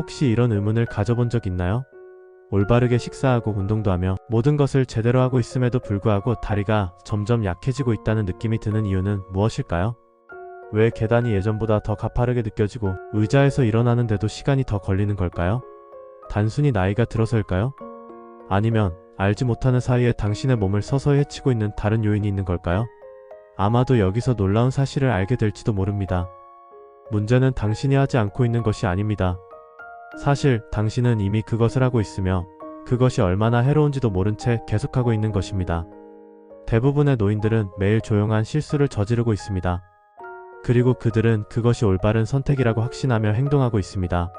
혹시 이런 의문을 가져본 적 있나요? 올바르게 식사하고 운동도 하며 모든 것을 제대로 하고 있음에도 불구하고 다리가 점점 약해지고 있다는 느낌이 드는 이유는 무엇일까요? 왜 계단이 예전보다 더 가파르게 느껴지고 의자에서 일어나는데도 시간이 더 걸리는 걸까요? 단순히 나이가 들어서일까요? 아니면 알지 못하는 사이에 당신의 몸을 서서히 해치고 있는 다른 요인이 있는 걸까요? 아마도 여기서 놀라운 사실을 알게 될지도 모릅니다. 문제는 당신이 하지 않고 있는 것이 아닙니다. 사실 당신은 이미 그것을 하고 있으며 그것이 얼마나 해로운지도 모른 채 계속하고 있는 것입니다. 대부분의 노인들은 매일 조용한 실수를 저지르고 있습니다. 그리고 그들은 그것이 올바른 선택이라고 확신하며 행동하고 있습니다.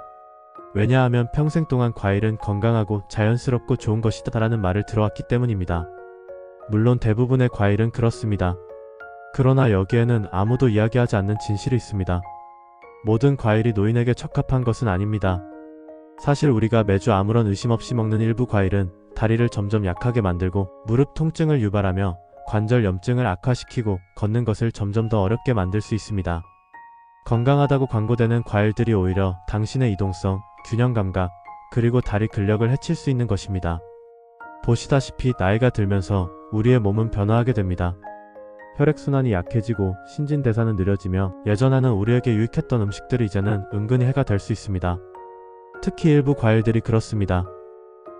왜냐하면 평생 동안 과일은 건강하고 자연스럽고 좋은 것이다라는 말을 들어왔기 때문입니다. 물론 대부분의 과일은 그렇습니다. 그러나 여기에는 아무도 이야기하지 않는 진실이 있습니다. 모든 과일이 노인에게 적합한 것은 아닙니다. 사실 우리가 매주 아무런 의심 없이 먹는 일부 과일은 다리를 점점 약하게 만들고 무릎 통증을 유발하며 관절 염증을 악화시키고 걷는 것을 점점 더 어렵게 만들 수 있습니다. 건강하다고 광고되는 과일들이 오히려 당신의 이동성, 균형 감각, 그리고 다리 근력을 해칠 수 있는 것입니다. 보시다시피 나이가 들면서 우리의 몸은 변화하게 됩니다. 혈액순환이 약해지고 신진대사는 느려지며 예전에는 우리에게 유익했던 음식들이 이제는 은근히 해가 될 수 있습니다. 특히 일부 과일들이 그렇습니다.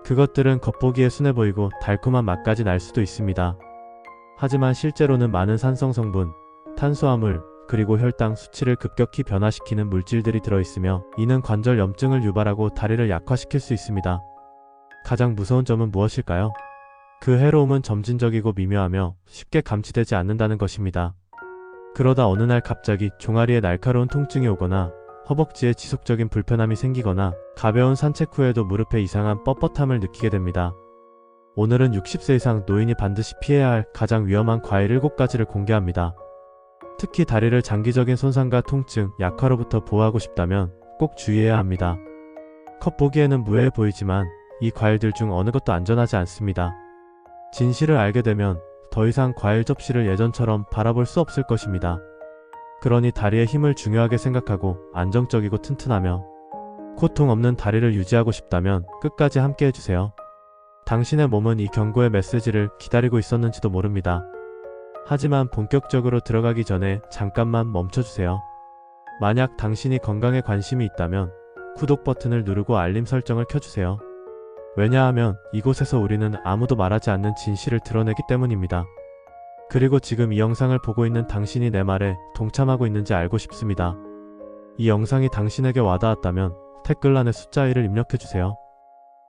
그것들은 겉보기에 순해 보이고 달콤한 맛까지 날 수도 있습니다. 하지만 실제로는 많은 산성 성분, 탄수화물, 그리고 혈당 수치를 급격히 변화시키는 물질들이 들어있으며 이는 관절 염증을 유발하고 다리를 약화시킬 수 있습니다. 가장 무서운 점은 무엇일까요? 그 해로움은 점진적이고 미묘하며 쉽게 감지되지 않는다는 것입니다. 그러다 어느 날 갑자기 종아리에 날카로운 통증이 오거나 허벅지에 지속적인 불편함이 생기거나 가벼운 산책 후에도 무릎에 이상한 뻣뻣함을 느끼게 됩니다. 오늘은 60세 이상 노인이 반드시 피해야 할 가장 위험한 과일 7가지를 공개합니다. 특히 다리를 장기적인 손상과 통증, 약화로부터 보호하고 싶다면 꼭 주의해야 합니다. 겉보기에는 무해해 보이지만 이 과일들 중 어느 것도 안전하지 않습니다. 진실을 알게 되면 더 이상 과일 접시를 예전처럼 바라볼 수 없을 것입니다. 그러니 다리의 힘을 중요하게 생각하고 안정적이고 튼튼하며 고통 없는 다리를 유지하고 싶다면 끝까지 함께 해주세요. 당신의 몸은 이 경고의 메시지를 기다리고 있었는지도 모릅니다. 하지만 본격적으로 들어가기 전에 잠깐만 멈춰주세요. 만약 당신이 건강에 관심이 있다면 구독 버튼을 누르고 알림 설정을 켜주세요. 왜냐하면 이곳에서 우리는 아무도 말하지 않는 진실을 드러내기 때문입니다. 그리고 지금 이 영상을 보고 있는 당신이 내 말에 동참하고 있는지 알고 싶습니다. 이 영상이 당신에게 와닿았다면 댓글란에 숫자 1을 입력해주세요.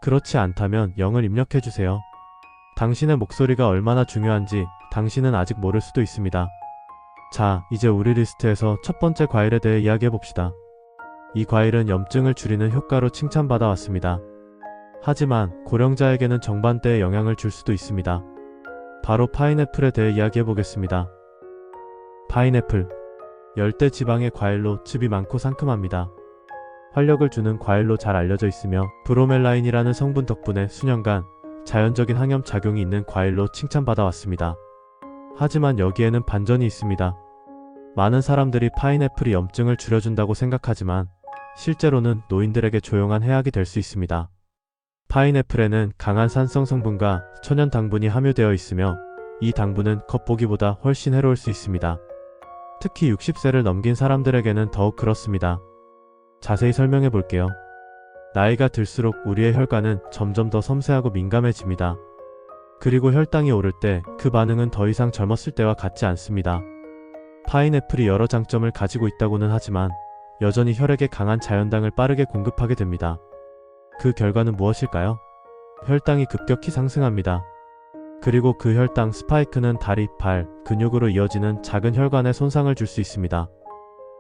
그렇지 않다면 0을 입력해주세요. 당신의 목소리가 얼마나 중요한지 당신은 아직 모를 수도 있습니다. 자, 이제 우리 리스트에서 첫 번째 과일에 대해 이야기해봅시다. 이 과일은 염증을 줄이는 효과로 칭찬받아 왔습니다. 하지만 고령자에게는 정반대의 영향을 줄 수도 있습니다. 바로 파인애플에 대해 이야기해 보겠습니다. 파인애플. 열대 지방의 과일로 즙이 많고 상큼합니다. 활력을 주는 과일로 잘 알려져 있으며 브로멜라인이라는 성분 덕분에 수년간 자연적인 항염 작용이 있는 과일로 칭찬받아 왔습니다. 하지만 여기에는 반전이 있습니다. 많은 사람들이 파인애플이 염증을 줄여준다고 생각하지만 실제로는 노인들에게 조용한 해악이 될 수 있습니다. 파인애플에는 강한 산성 성분과 천연 당분이 함유되어 있으며 이 당분은 겉보기보다 훨씬 해로울 수 있습니다. 특히 60세를 넘긴 사람들에게는 더욱 그렇습니다. 자세히 설명해 볼게요. 나이가 들수록 우리의 혈관은 점점 더 섬세하고 민감해집니다. 그리고 혈당이 오를 때 그 반응은 더 이상 젊었을 때와 같지 않습니다. 파인애플이 여러 장점을 가지고 있다고는 하지만 여전히 혈액에 강한 자연당을 빠르게 공급하게 됩니다. 그 결과는 무엇일까요? 혈당이 급격히 상승합니다. 그리고 그 혈당 스파이크는 다리, 발, 근육으로 이어지는 작은 혈관에 손상을 줄 수 있습니다.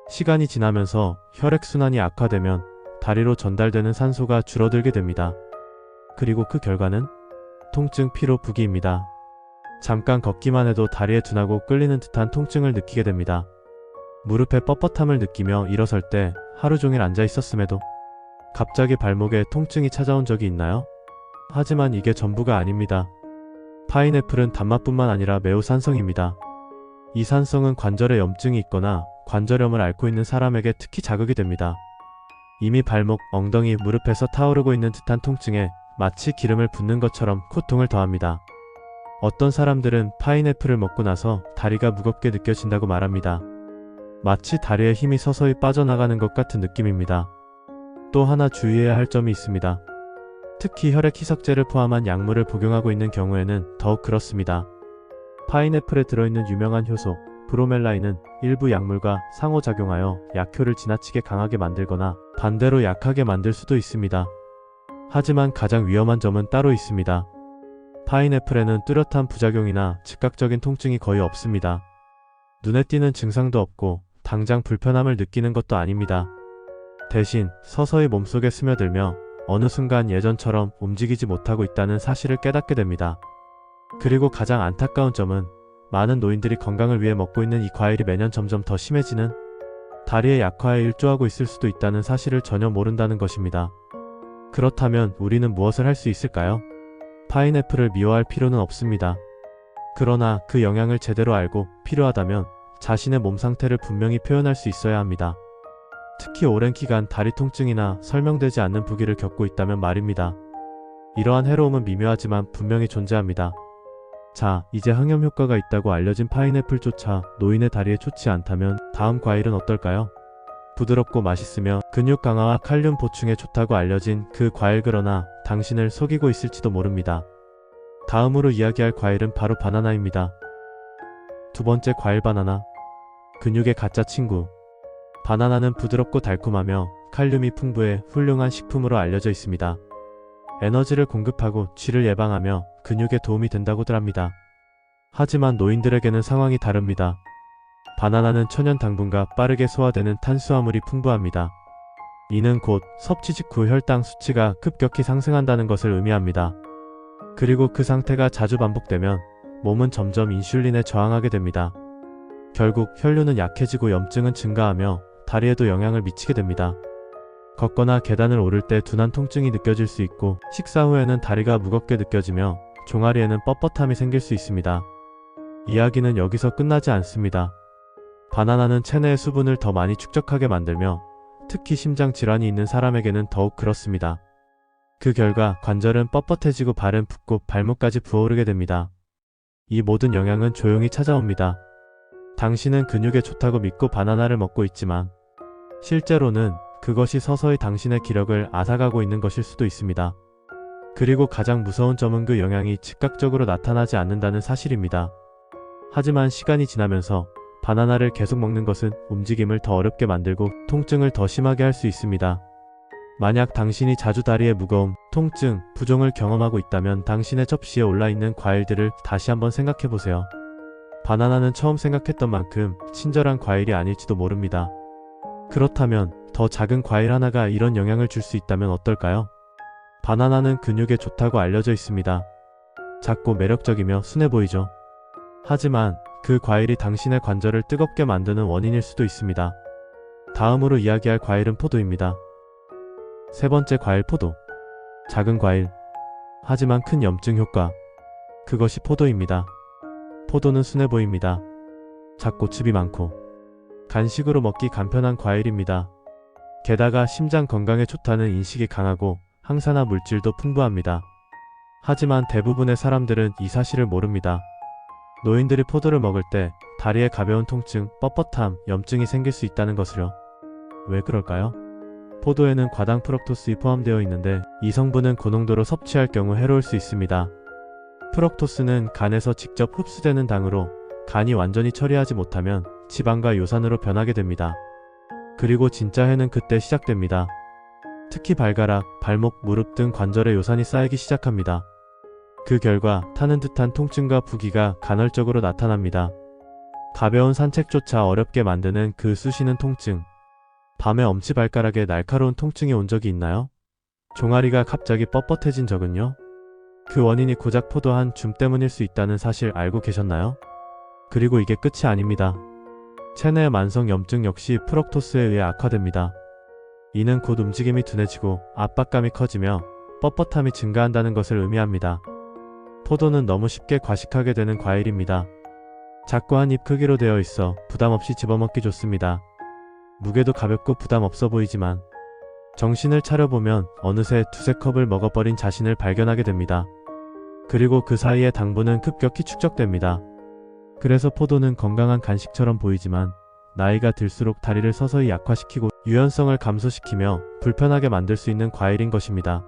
시간이 지나면서 혈액순환이 악화되면 다리로 전달되는 산소가 줄어들게 됩니다. 그리고 그 결과는 통증, 피로, 부기입니다. 잠깐 걷기만 해도 다리에 둔하고 끌리는 듯한 통증을 느끼게 됩니다. 무릎에 뻣뻣함을 느끼며 일어설 때 하루 종일 앉아 있었음에도 갑자기 발목에 통증이 찾아온 적이 있나요? 하지만 이게 전부가 아닙니다. 파인애플은 단맛뿐만 아니라 매우 산성입니다. 이 산성은 관절에 염증이 있거나 관절염을 앓고 있는 사람에게 특히 자극이 됩니다. 이미 발목, 엉덩이, 무릎에서 타오르고 있는 듯한 통증에 마치 기름을 붓는 것처럼 고통을 더합니다. 어떤 사람들은 파인애플을 먹고 나서 다리가 무겁게 느껴진다고 말합니다. 마치 다리에 힘이 서서히 빠져나가는 것 같은 느낌입니다. 또 하나 주의해야 할 점이 있습니다. 특히 혈액 희석제를 포함한 약물을 복용하고 있는 경우에는 더욱 그렇습니다. 파인애플에 들어있는 유명한 효소, 브로멜라인은 일부 약물과 상호작용하여 약효를 지나치게 강하게 만들거나 반대로 약하게 만들 수도 있습니다. 하지만 가장 위험한 점은 따로 있습니다. 파인애플에는 뚜렷한 부작용이나 즉각적인 통증이 거의 없습니다. 눈에 띄는 증상도 없고 당장 불편함을 느끼는 것도 아닙니다. 대신 서서히 몸속에 스며들며 어느 순간 예전처럼 움직이지 못하고 있다는 사실을 깨닫게 됩니다. 그리고 가장 안타까운 점은 많은 노인들이 건강을 위해 먹고 있는 이 과일이 매년 점점 더 심해지는 다리의 약화에 일조하고 있을 수도 있다는 사실을 전혀 모른다는 것입니다. 그렇다면 우리는 무엇을 할 수 있을까요? 파인애플을 미워할 필요는 없습니다. 그러나 그 영향을 제대로 알고 필요하다면 자신의 몸 상태를 분명히 표현할 수 있어야 합니다. 특히 오랜 기간 다리 통증이나 설명되지 않는 부기를 겪고 있다면 말입니다. 이러한 해로움은 미묘하지만 분명히 존재합니다. 자, 이제 항염 효과가 있다고 알려진 파인애플조차 노인의 다리에 좋지 않다면 다음 과일은 어떨까요? 부드럽고 맛있으며 근육 강화와 칼륨 보충에 좋다고 알려진 그 과일 그러나 당신을 속이고 있을지도 모릅니다. 다음으로 이야기할 과일은 바로 바나나입니다. 두 번째 과일 바나나. 근육의 가짜 친구. 바나나는 부드럽고 달콤하며 칼륨이 풍부해 훌륭한 식품으로 알려져 있습니다. 에너지를 공급하고 쥐를 예방하며 근육에 도움이 된다고들 합니다. 하지만 노인들에게는 상황이 다릅니다. 바나나는 천연 당분과 빠르게 소화되는 탄수화물이 풍부합니다. 이는 곧 섭취 직후 혈당 수치가 급격히 상승한다는 것을 의미합니다. 그리고 그 상태가 자주 반복되면 몸은 점점 인슐린에 저항하게 됩니다. 결국 혈류는 약해지고 염증은 증가하며 다리에도 영향을 미치게 됩니다. 걷거나 계단을 오를 때 둔한 통증이 느껴질 수 있고 식사 후에는 다리가 무겁게 느껴지며 종아리에는 뻣뻣함이 생길 수 있습니다. 이야기는 여기서 끝나지 않습니다. 바나나는 체내의 수분을 더 많이 축적하게 만들며 특히 심장 질환이 있는 사람에게는 더욱 그렇습니다. 그 결과 관절은 뻣뻣해지고 발은 붓고 발목까지 부어오르게 됩니다. 이 모든 영향은 조용히 찾아옵니다. 당신은 근육에 좋다고 믿고 바나나를 먹고 있지만 실제로는 그것이 서서히 당신의 기력을 앗아가고 있는 것일 수도 있습니다. 그리고 가장 무서운 점은 그 영향이 즉각적으로 나타나지 않는다는 사실입니다. 하지만 시간이 지나면서 바나나를 계속 먹는 것은 움직임을 더 어렵게 만들고 통증을 더 심하게 할 수 있습니다. 만약 당신이 자주 다리의 무거움, 통증, 부종을 경험하고 있다면 당신의 접시에 올라있는 과일들을 다시 한번 생각해 보세요. 바나나는 처음 생각했던 만큼 친절한 과일이 아닐지도 모릅니다. 그렇다면 더 작은 과일 하나가 이런 영향을 줄 수 있다면 어떨까요? 바나나는 근육에 좋다고 알려져 있습니다. 작고 매력적이며 순해 보이죠. 하지만 그 과일이 당신의 관절을 뜨겁게 만드는 원인일 수도 있습니다. 다음으로 이야기할 과일은 포도입니다. 세 번째 과일 포도. 작은 과일. 하지만 큰 염증 효과. 그것이 포도입니다. 포도는 순해 보입니다. 작고 즙이 많고 간식으로 먹기 간편한 과일입니다. 게다가 심장 건강에 좋다는 인식이 강하고 항산화 물질도 풍부합니다. 하지만 대부분의 사람들은 이 사실을 모릅니다. 노인들이 포도를 먹을 때 다리에 가벼운 통증, 뻣뻣함, 염증이 생길 수 있다는 것을요. 왜 그럴까요? 포도에는 과당 프럭토스이 포함되어 있는데 이 성분은 고농도로 섭취할 경우 해로울 수 있습니다. 프럭토스는 간에서 직접 흡수되는 당으로 간이 완전히 처리하지 못하면 지방과 요산으로 변하게 됩니다. 그리고 진짜 해는 그때 시작됩니다. 특히 발가락, 발목, 무릎 등 관절에 요산이 쌓이기 시작합니다. 그 결과 타는 듯한 통증과 부기가 간헐적으로 나타납니다. 가벼운 산책조차 어렵게 만드는 그 쑤시는 통증. 밤에 엄지발가락에 날카로운 통증이 온 적이 있나요? 종아리가 갑자기 뻣뻣해진 적은요? 그 원인이 고작 포도 한 줌 때문일 수 있다는 사실 알고 계셨나요? 그리고 이게 끝이 아닙니다. 체내 만성 염증 역시 프럭토스에 의해 악화됩니다. 이는 곧 움직임이 둔해지고 압박감이 커지며 뻣뻣함이 증가한다는 것을 의미합니다. 포도는 너무 쉽게 과식하게 되는 과일입니다. 작고 한 입 크기로 되어 있어 부담 없이 집어먹기 좋습니다. 무게도 가볍고 부담 없어 보이지만 정신을 차려보면 어느새 두세 컵을 먹어버린 자신을 발견하게 됩니다. 그리고 그 사이에 당분은 급격히 축적됩니다. 그래서 포도는 건강한 간식처럼 보이지만 나이가 들수록 다리를 서서히 약화시키고 유연성을 감소시키며 불편하게 만들 수 있는 과일인 것입니다.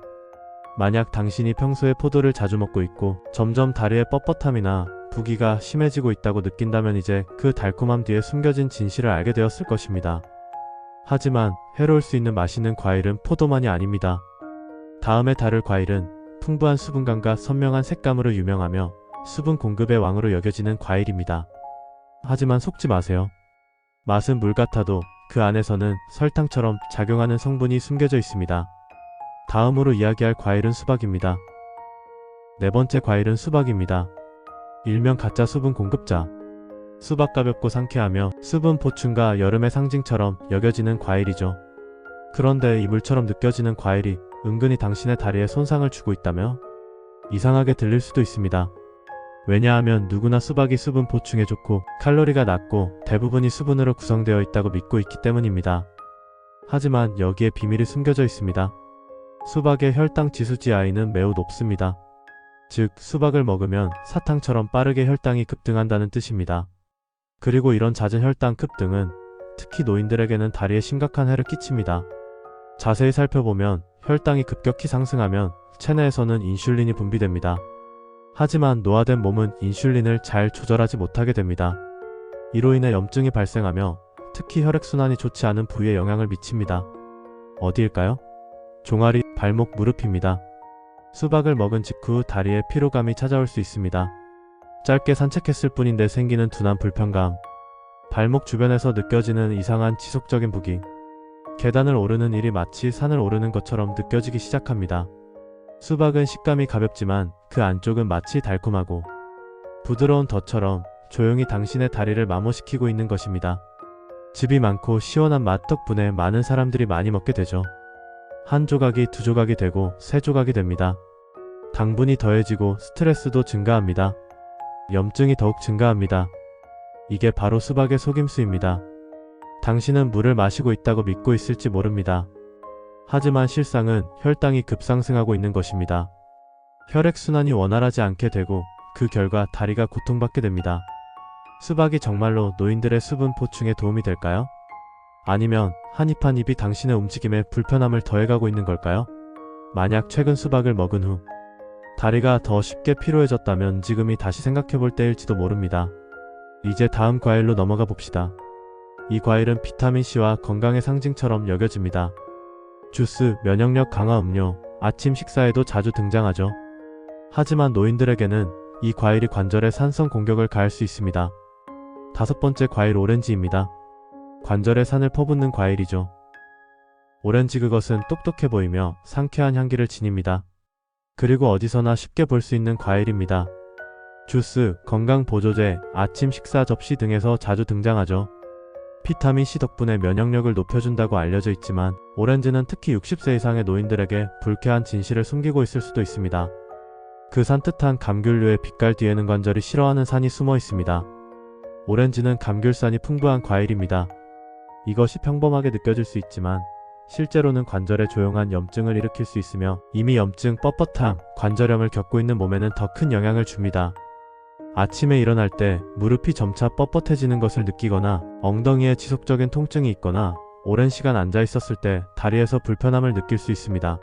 만약 당신이 평소에 포도를 자주 먹고 있고 점점 다리의 뻣뻣함이나 부기가 심해지고 있다고 느낀다면 이제 그 달콤함 뒤에 숨겨진 진실을 알게 되었을 것입니다. 하지만 해로울 수 있는 맛있는 과일은 포도만이 아닙니다. 다음에 다룰 과일은 풍부한 수분감과 선명한 색감으로 유명하며 수분 공급의 왕으로 여겨지는 과일입니다. 하지만 속지 마세요. 맛은 물 같아도 그 안에서는 설탕처럼 작용하는 성분이 숨겨져 있습니다. 다음으로 이야기할 과일은 수박입니다. 네 번째 과일은 수박입니다. 일명 가짜 수분 공급자. 수박 가볍고 상쾌하며 수분 보충과 여름의 상징처럼 여겨지는 과일이죠. 그런데 이물처럼 느껴지는 과일이 은근히 당신의 다리에 손상을 주고 있다며? 이상하게 들릴 수도 있습니다. 왜냐하면 누구나 수박이 수분 보충에 좋고 칼로리가 낮고 대부분이 수분으로 구성되어 있다고 믿고 있기 때문입니다. 하지만 여기에 비밀이 숨겨져 있습니다. 수박의 혈당 지수 GI는 매우 높습니다. 즉, 수박을 먹으면 사탕처럼 빠르게 혈당이 급등한다는 뜻입니다. 그리고 이런 잦은 혈당 급등은 특히 노인들에게는 다리에 심각한 해를 끼칩니다. 자세히 살펴보면 혈당이 급격히 상승하면 체내에서는 인슐린이 분비됩니다. 하지만 노화된 몸은 인슐린을 잘 조절하지 못하게 됩니다. 이로 인해 염증이 발생하며 특히 혈액순환이 좋지 않은 부위에 영향을 미칩니다. 어디일까요? 종아리, 발목, 무릎입니다. 수박을 먹은 직후 다리에 피로감이 찾아올 수 있습니다. 짧게 산책했을 뿐인데 생기는 둔한 불편감, 발목 주변에서 느껴지는 이상한 지속적인 부기, 계단을 오르는 일이 마치 산을 오르는 것처럼 느껴지기 시작합니다. 수박은 식감이 가볍지만 그 안쪽은 마치 달콤하고 부드러운 덧처럼 조용히 당신의 다리를 마모시키고 있는 것입니다. 즙이 많고 시원한 맛 덕분에 많은 사람들이 많이 먹게 되죠. 한 조각이 두 조각이 되고 세 조각이 됩니다. 당분이 더해지고 스트레스도 증가합니다. 염증이 더욱 증가합니다. 이게 바로 수박의 속임수입니다. 당신은 물을 마시고 있다고 믿고 있을지 모릅니다. 하지만 실상은 혈당이 급상승하고 있는 것입니다. 혈액순환이 원활하지 않게 되고 그 결과 다리가 고통받게 됩니다. 수박이 정말로 노인들의 수분 보충에 도움이 될까요? 아니면 한입 한 입이 당신의 움직임에 불편함을 더해가고 있는 걸까요? 만약 최근 수박을 먹은 후 다리가 더 쉽게 피로해졌다면 지금이 다시 생각해 볼 때일지도 모릅니다. 이제 다음 과일로 넘어가 봅시다. 이 과일은 비타민C와 건강의 상징처럼 여겨집니다. 주스, 면역력 강화 음료, 아침 식사에도 자주 등장하죠. 하지만 노인들에게는 이 과일이 관절에 산성 공격을 가할 수 있습니다. 다섯 번째 과일 오렌지입니다. 관절에 산을 퍼붓는 과일이죠. 오렌지 그것은 똑똑해 보이며 상쾌한 향기를 지닙니다. 그리고 어디서나 쉽게 볼 수 있는 과일입니다. 주스, 건강 보조제, 아침 식사 접시 등에서 자주 등장하죠. 비타민C 덕분에 면역력을 높여준다고 알려져 있지만 오렌지는 특히 60세 이상의 노인들에게 불쾌한 진실을 숨기고 있을 수도 있습니다. 그 산뜻한 감귤류의 빛깔 뒤에는 관절이 싫어하는 산이 숨어 있습니다. 오렌지는 감귤산이 풍부한 과일입니다. 이것이 평범하게 느껴질 수 있지만 실제로는 관절에 조용한 염증을 일으킬 수 있으며 이미 염증, 뻣뻣함, 관절염을 겪고 있는 몸에는 더 큰 영향을 줍니다. 아침에 일어날 때 무릎이 점차 뻣뻣해지는 것을 느끼거나 엉덩이에 지속적인 통증이 있거나 오랜 시간 앉아 있었을 때 다리에서 불편함을 느낄 수 있습니다.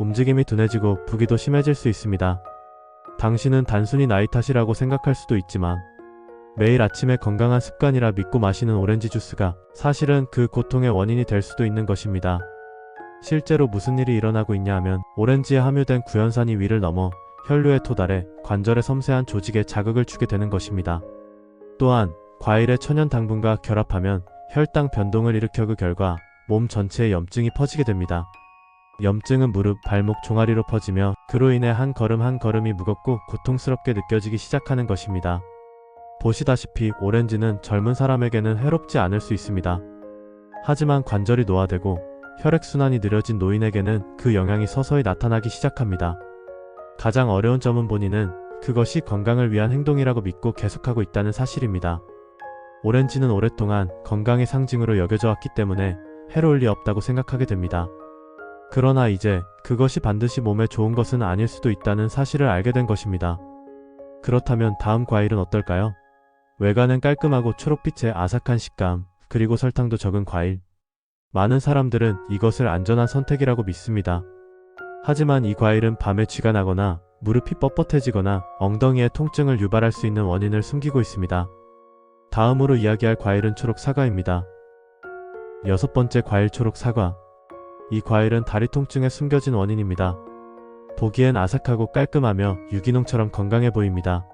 움직임이 둔해지고 부기도 심해질 수 있습니다. 당신은 단순히 나이 탓이라고 생각할 수도 있지만 매일 아침에 건강한 습관이라 믿고 마시는 오렌지 주스가 사실은 그 고통의 원인이 될 수도 있는 것입니다. 실제로 무슨 일이 일어나고 있냐 하면 오렌지에 함유된 구연산이 위를 넘어 혈류에 도달해 관절의 섬세한 조직에 자극을 주게 되는 것입니다. 또한 과일의 천연 당분과 결합하면 혈당 변동을 일으켜 그 결과 몸 전체에 염증이 퍼지게 됩니다. 염증은 무릎, 발목, 종아리로 퍼지며 그로 인해 한 걸음 한 걸음이 무겁고 고통스럽게 느껴지기 시작하는 것입니다. 보시다시피 오렌지는 젊은 사람에게는 해롭지 않을 수 있습니다. 하지만 관절이 노화되고 혈액순환이 느려진 노인에게는 그 영향이 서서히 나타나기 시작합니다. 가장 어려운 점은 본인은 그것이 건강을 위한 행동이라고 믿고 계속하고 있다는 사실입니다. 오렌지는 오랫동안 건강의 상징으로 여겨져 왔기 때문에 해로울 리 없다고 생각하게 됩니다. 그러나 이제 그것이 반드시 몸에 좋은 것은 아닐 수도 있다는 사실을 알게 된 것입니다. 그렇다면 다음 과일은 어떨까요? 외관은 깔끔하고 초록빛의 아삭한 식감, 그리고 설탕도 적은 과일. 많은 사람들은 이것을 안전한 선택이라고 믿습니다. 하지만 이 과일은 밤에 쥐가 나거나 무릎이 뻣뻣해지거나 엉덩이에 통증을 유발할 수 있는 원인을 숨기고 있습니다. 다음으로 이야기할 과일은 초록 사과입니다. 여섯 번째 과일 초록 사과. 이 과일은 다리 통증에 숨겨진 원인입니다. 보기엔 아삭하고 깔끔하며 유기농처럼 건강해 보입니다.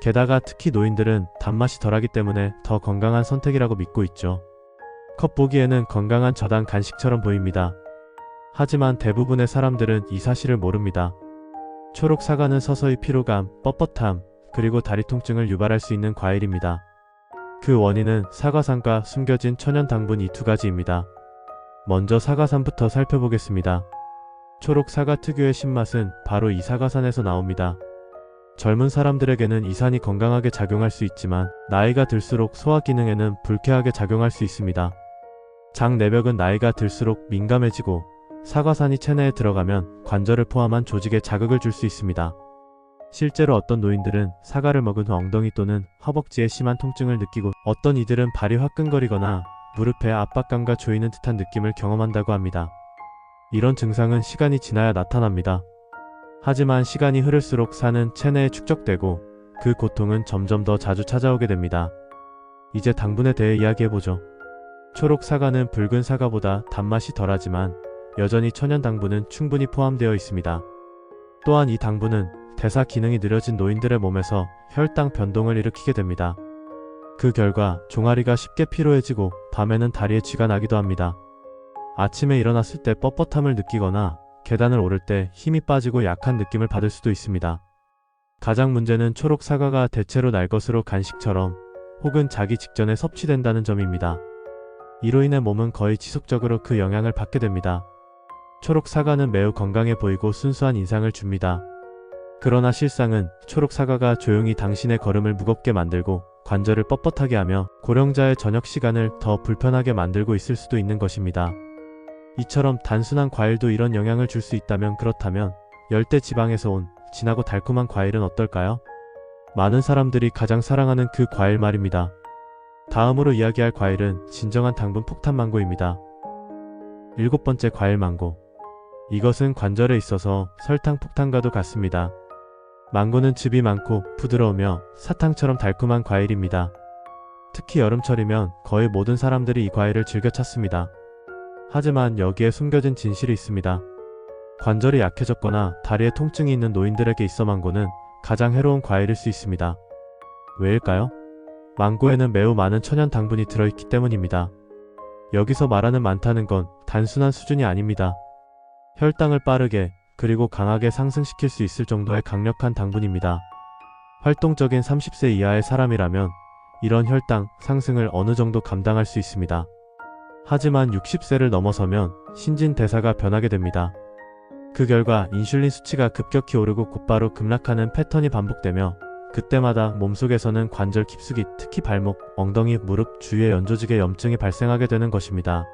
게다가 특히 노인들은 단맛이 덜하기 때문에 더 건강한 선택이라고 믿고 있죠. 컵 보기에는 건강한 저당 간식처럼 보입니다. 하지만 대부분의 사람들은 이 사실을 모릅니다. 초록 사과는 서서히 피로감, 뻣뻣함, 그리고 다리 통증을 유발할 수 있는 과일입니다. 그 원인은 사과산과 숨겨진 천연 당분 이 두 가지입니다. 먼저 사과산부터 살펴보겠습니다. 초록 사과 특유의 신맛은 바로 이 사과산에서 나옵니다. 젊은 사람들에게는 이 산이 건강하게 작용할 수 있지만 나이가 들수록 소화 기능에는 불쾌하게 작용할 수 있습니다. 장 내벽은 나이가 들수록 민감해지고 사과산이 체내에 들어가면 관절을 포함한 조직에 자극을 줄 수 있습니다. 실제로 어떤 노인들은 사과를 먹은 후 엉덩이 또는 허벅지에 심한 통증을 느끼고 어떤 이들은 발이 화끈거리거나 무릎에 압박감과 조이는 듯한 느낌을 경험한다고 합니다. 이런 증상은 시간이 지나야 나타납니다. 하지만 시간이 흐를수록 산은 체내에 축적되고 그 고통은 점점 더 자주 찾아오게 됩니다. 이제 당분에 대해 이야기해보죠. 초록 사과는 붉은 사과보다 단맛이 덜하지만 여전히 천연 당분은 충분히 포함되어 있습니다. 또한 이 당분은 대사 기능이 느려진 노인들의 몸에서 혈당 변동을 일으키게 됩니다. 그 결과 종아리가 쉽게 피로해지고 밤에는 다리에 쥐가 나기도 합니다. 아침에 일어났을 때 뻣뻣함을 느끼거나 계단을 오를 때 힘이 빠지고 약한 느낌을 받을 수도 있습니다. 가장 문제는 초록 사과가 대체로 날 것으로 간식처럼 혹은 자기 직전에 섭취된다는 점입니다. 이로 인해 몸은 거의 지속적으로 그 영향을 받게 됩니다. 초록 사과는 매우 건강해 보이고 순수한 인상을 줍니다. 그러나 실상은 초록 사과가 조용히 당신의 걸음을 무겁게 만들고 관절을 뻣뻣하게 하며 고령자의 저녁 시간을 더 불편하게 만들고 있을 수도 있는 것입니다. 이처럼 단순한 과일도 이런 영향을 줄 수 있다면 그렇다면 열대 지방에서 온 진하고 달콤한 과일은 어떨까요? 많은 사람들이 가장 사랑하는 그 과일 말입니다. 다음으로 이야기할 과일은 진정한 당분 폭탄 망고입니다. 일곱 번째 과일 망고. 이것은 관절에 있어서 설탕 폭탄과도 같습니다. 망고는 즙이 많고 부드러우며 사탕처럼 달콤한 과일입니다. 특히 여름철이면 거의 모든 사람들이 이 과일을 즐겨 찾습니다. 하지만 여기에 숨겨진 진실이 있습니다. 관절이 약해졌거나 다리에 통증이 있는 노인들에게 있어 망고는 가장 해로운 과일일 수 있습니다. 왜일까요? 망고에는 매우 많은 천연 당분이 들어있기 때문입니다. 여기서 말하는 많다는 건 단순한 수준이 아닙니다. 혈당을 빠르게 그리고 강하게 상승시킬 수 있을 정도의 강력한 당분입니다. 활동적인 30세 이하의 사람이라면 이런 혈당 상승을 어느 정도 감당할 수 있습니다. 하지만 60세를 넘어서면 신진대사가 변하게 됩니다. 그 결과 인슐린 수치가 급격히 오르고 곧바로 급락하는 패턴이 반복되며 그때마다 몸속에서는 관절 깊숙이 특히 발목, 엉덩이, 무릎 주위의 연조직에 염증이 발생하게 되는 것입니다.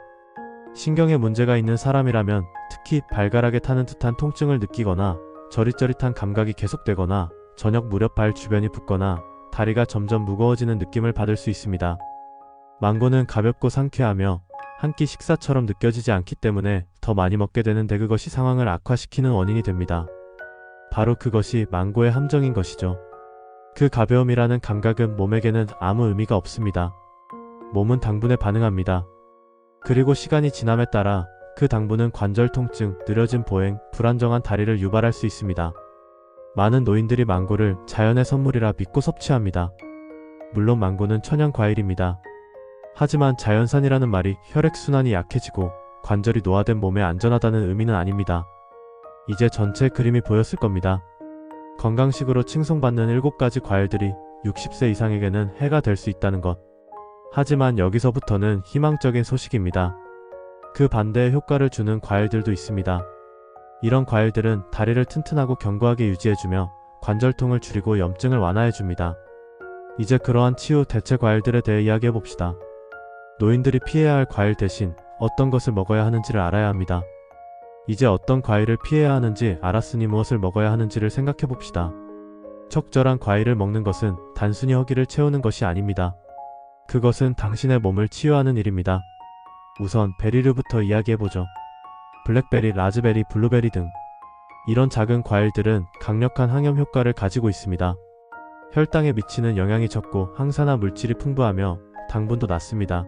신경에 문제가 있는 사람이라면 특히 발가락에 타는 듯한 통증을 느끼거나 저릿저릿한 감각이 계속되거나 저녁 무렵 발 주변이 붓거나 다리가 점점 무거워지는 느낌을 받을 수 있습니다. 망고는 가볍고 상쾌하며 한 끼 식사처럼 느껴지지 않기 때문에 더 많이 먹게 되는데 그것이 상황을 악화시키는 원인이 됩니다. 바로 그것이 망고의 함정인 것이죠. 그 가벼움이라는 감각은 몸에게는 아무 의미가 없습니다. 몸은 당분에 반응합니다. 그리고 시간이 지남에 따라 그 당분은 관절 통증, 느려진 보행, 불안정한 다리를 유발할 수 있습니다. 많은 노인들이 망고를 자연의 선물이라 믿고 섭취합니다. 물론 망고는 천연 과일입니다. 하지만 자연산이라는 말이 혈액순환이 약해지고 관절이 노화된 몸에 안전하다는 의미는 아닙니다. 이제 전체 그림이 보였을 겁니다. 건강식으로 칭송받는 7가지 과일들이 60세 이상에게는 해가 될 수 있다는 것. 하지만 여기서부터는 희망적인 소식입니다. 그 반대의 효과를 주는 과일들도 있습니다. 이런 과일들은 다리를 튼튼하고 견고하게 유지해주며 관절통을 줄이고 염증을 완화해줍니다. 이제 그러한 치유 대체 과일들에 대해 이야기해봅시다. 노인들이 피해야 할 과일 대신 어떤 것을 먹어야 하는지를 알아야 합니다. 이제 어떤 과일을 피해야 하는지 알았으니 무엇을 먹어야 하는지를 생각해 봅시다. 적절한 과일을 먹는 것은 단순히 허기를 채우는 것이 아닙니다. 그것은 당신의 몸을 치유하는 일입니다. 우선 베리류부터 이야기해보죠. 블랙베리, 라즈베리, 블루베리 등 이런 작은 과일들은 강력한 항염 효과를 가지고 있습니다. 혈당에 미치는 영향이 적고 항산화 물질이 풍부하며 당분도 낮습니다.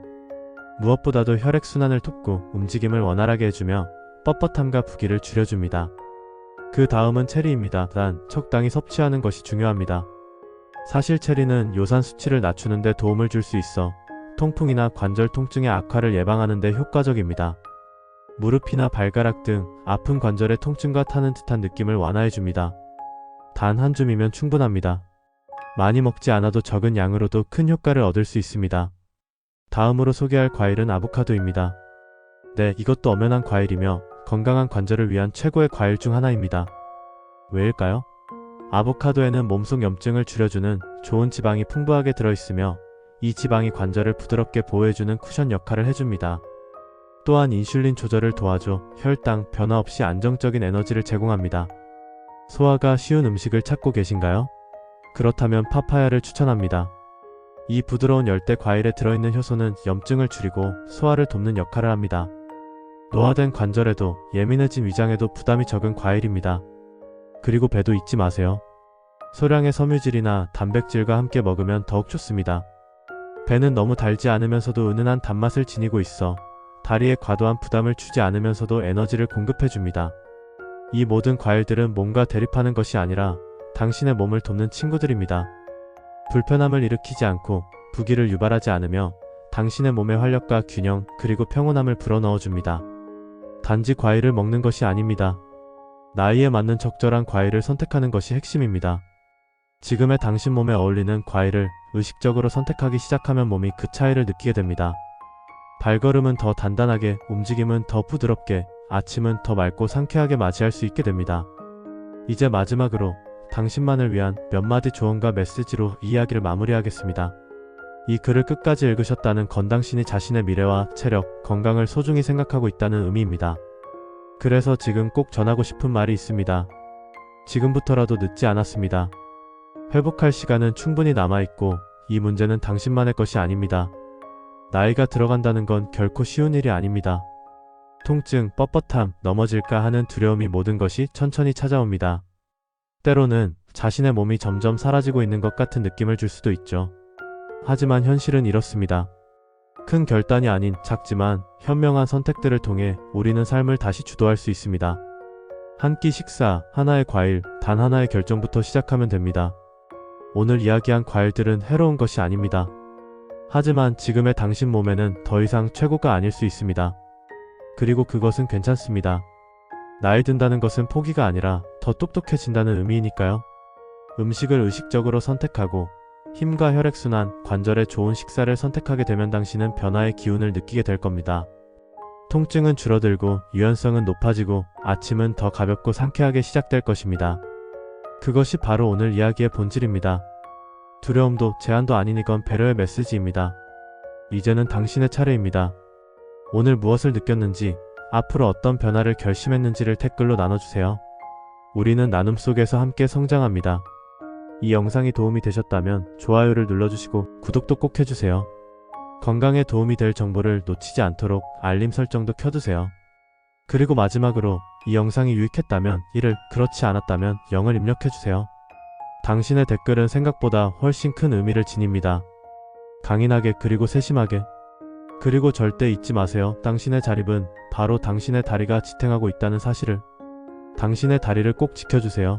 무엇보다도 혈액순환을 돕고 움직임을 원활하게 해주며 뻣뻣함과 부기를 줄여줍니다. 그 다음은 체리입니다. 단, 적당히 섭취하는 것이 중요합니다. 사실 체리는 요산 수치를 낮추는 데 도움을 줄 수 있어 통풍이나 관절 통증의 악화를 예방하는 데 효과적입니다. 무릎이나 발가락 등 아픈 관절의 통증과 타는 듯한 느낌을 완화해 줍니다. 단 한 줌이면 충분합니다. 많이 먹지 않아도 적은 양으로도 큰 효과를 얻을 수 있습니다. 다음으로 소개할 과일은 아보카도입니다. 네, 이것도 엄연한 과일이며 건강한 관절을 위한 최고의 과일 중 하나입니다. 왜일까요? 아보카도에는 몸속 염증을 줄여주는 좋은 지방이 풍부하게 들어있으며 이 지방이 관절을 부드럽게 보호해주는 쿠션 역할을 해줍니다. 또한 인슐린 조절을 도와줘 혈당 변화 없이 안정적인 에너지를 제공합니다. 소화가 쉬운 음식을 찾고 계신가요? 그렇다면 파파야를 추천합니다. 이 부드러운 열대 과일에 들어있는 효소는 염증을 줄이고 소화를 돕는 역할을 합니다. 노화된 관절에도 예민해진 위장에도 부담이 적은 과일입니다. 그리고 배도 잊지 마세요. 소량의 섬유질이나 단백질과 함께 먹으면 더욱 좋습니다. 배는 너무 달지 않으면서도 은은한 단맛을 지니고 있어 다리에 과도한 부담을 주지 않으면서도 에너지를 공급해 줍니다. 이 모든 과일들은 몸과 대립하는 것이 아니라 당신의 몸을 돕는 친구들입니다. 불편함을 일으키지 않고 부기를 유발하지 않으며 당신의 몸의 활력과 균형 그리고 평온함을 불어넣어 줍니다. 단지 과일을 먹는 것이 아닙니다. 나이에 맞는 적절한 과일을 선택하는 것이 핵심입니다. 지금의 당신 몸에 어울리는 과일을 의식적으로 선택하기 시작하면 몸이 그 차이를 느끼게 됩니다. 발걸음은 더 단단하게, 움직임은 더 부드럽게, 아침은 더 맑고 상쾌하게 맞이할 수 있게 됩니다. 이제 마지막으로 당신만을 위한 몇 마디 조언과 메시지로 이 이야기를 마무리하겠습니다. 이 글을 끝까지 읽으셨다는 건 당신이 자신의 미래와 체력, 건강을 소중히 생각하고 있다는 의미입니다. 그래서 지금 꼭 전하고 싶은 말이 있습니다. 지금부터라도 늦지 않았습니다. 회복할 시간은 충분히 남아있고 이 문제는 당신만의 것이 아닙니다. 나이가 들어간다는 건 결코 쉬운 일이 아닙니다. 통증, 뻣뻣함, 넘어질까 하는 두려움이 모든 것이 천천히 찾아옵니다. 때로는 자신의 몸이 점점 사라지고 있는 것 같은 느낌을 줄 수도 있죠. 하지만 현실은 이렇습니다. 큰 결단이 아닌 작지만 현명한 선택들을 통해 우리는 삶을 다시 주도할 수 있습니다. 한 끼 식사, 하나의 과일, 단 하나의 결정부터 시작하면 됩니다. 오늘 이야기한 과일들은 해로운 것이 아닙니다. 하지만 지금의 당신 몸에는 더 이상 최고가 아닐 수 있습니다. 그리고 그것은 괜찮습니다. 나이 든다는 것은 포기가 아니라 더 똑똑해진다는 의미이니까요. 음식을 의식적으로 선택하고 힘과 혈액순환, 관절에 좋은 식사를 선택하게 되면 당신은 변화의 기운을 느끼게 될 겁니다. 통증은 줄어들고 유연성은 높아지고 아침은 더 가볍고 상쾌하게 시작될 것입니다. 그것이 바로 오늘 이야기의 본질입니다. 두려움도 제한도 아닌 이건 배려의 메시지입니다. 이제는 당신의 차례입니다. 오늘 무엇을 느꼈는지, 앞으로 어떤 변화를 결심했는지를 댓글로 나눠주세요. 우리는 나눔 속에서 함께 성장합니다. 이 영상이 도움이 되셨다면 좋아요를 눌러주시고 구독도 꼭 해주세요. 건강에 도움이 될 정보를 놓치지 않도록 알림 설정도 켜두세요. 그리고 마지막으로 이 영상이 유익했다면 1을, 그렇지 않았다면 0을 입력해주세요. 당신의 댓글은 생각보다 훨씬 큰 의미를 지닙니다. 강인하게 그리고 세심하게. 그리고 절대 잊지 마세요. 당신의 자립은 바로 당신의 다리가 지탱하고 있다는 사실을. 당신의 다리를 꼭 지켜주세요.